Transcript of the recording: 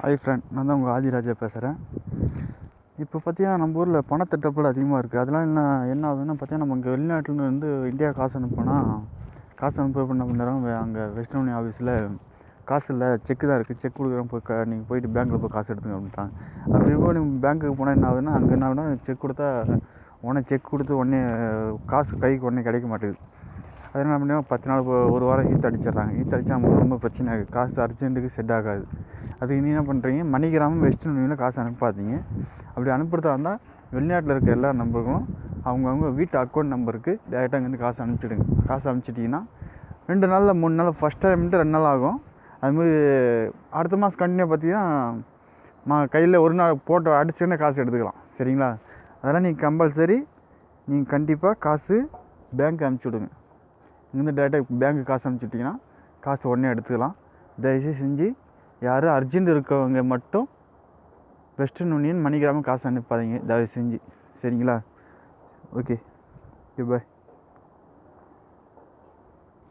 Hi friend நான் தான் உங்கள் ஆதிராஜா பேசுகிறேன் இப்போ பார்த்தீங்கன்னா நம்ம ஊரில் பணத்தட்டுப்பாடு அதிகமாக இருக்குது அதெல்லாம் என்ன என்ன ஆகுதுன்னா பார்த்தீங்கன்னா நம்ம இங்கே வெளிநாட்டில் இருந்து இந்தியா காசு அனுப்பினா காசு அனுப்ப பண்ண நேரம் அங்கே வெஸ்டர்ன் யூனியன் ஆஃபீஸில் காசு இல்லை. செக்கு தான் இருக்குது செக் கொடுக்குறோம் போய் க நீங்கள் போயிட்டு பேங்க்கில் போய் காசு எடுத்துங்க அப்படின்ட்டாங்க. அப்படி இப்போ நீங்கள் பேங்க்குக்கு போனால் என்ன ஆகுதுன்னா அங்கே என்ன ஆகுதுன்னா செக் கொடுத்தா உடனே செக் கொடுத்து உடனே காசு கைக்கு உடனே கிடைக்க மாட்டேங்குது. அதனால் என்ன பண்ணுவோம் பத்து நாள் இப்போ ஒரு வாரம் ஈத்து அடிச்சிடுறாங்க. ஈத்து அடித்தா நமக்கு ரொம்ப பிரச்சனை ஆகுது. காசு அர்ஜென்ட்டுக்கு செட் ஆகாது. அதுக்கு நீ என்ன பண்ணுறீங்க மணிகிராமம் வெஸ்டர்ன் யூனியனில் காசு அனுப்பாதீங்க அப்படி அனுப்புறதா இருந்தால் வெளிநாட்டில் இருக்க எல்லா நம்பருக்கும் அவங்கவுங்க வீட்டு அக்கௌண்ட் நம்பருக்கு டேரெக்டாக இங்கேருந்து காசு அனுப்பிச்சிடுங்க. காசு அனுப்பிச்சிட்டிங்கன்னா ரெண்டு நாளில் மூணு நாள் ஃபஸ்ட் டைம்ட்டு ரெண்டு நாள் ஆகும். அதுமாதிரி அடுத்த மாதம் கண்டினியூ பார்த்தீங்கன்னா மா கையில் ஒரு நாள் போட்டோ அடிச்சுன்னு காசு எடுத்துக்கலாம். சரிங்களா? அதெல்லாம் நீங்கள் கம்பல்சரி நீங்கள் கண்டிப்பாக காசு பேங்க் அனுப்பிச்சி விடுங்க இங்கேருந்து டேரெக்டாக பேங்க்கு காசு அனுப்பிச்சுட்டிங்கன்னா காசு உடனே எடுத்துக்கலாம். தயவுசெய்து செஞ்சு யாரும் அர்ஜென்ட் இருக்கவங்க மட்டும் வெஸ்டர்ன் யூனியன் மணிகிராமம் காசு அனுப்பாதீங்க. தயவு செஞ்சு சரிங்களா? ஓகே. Okay bye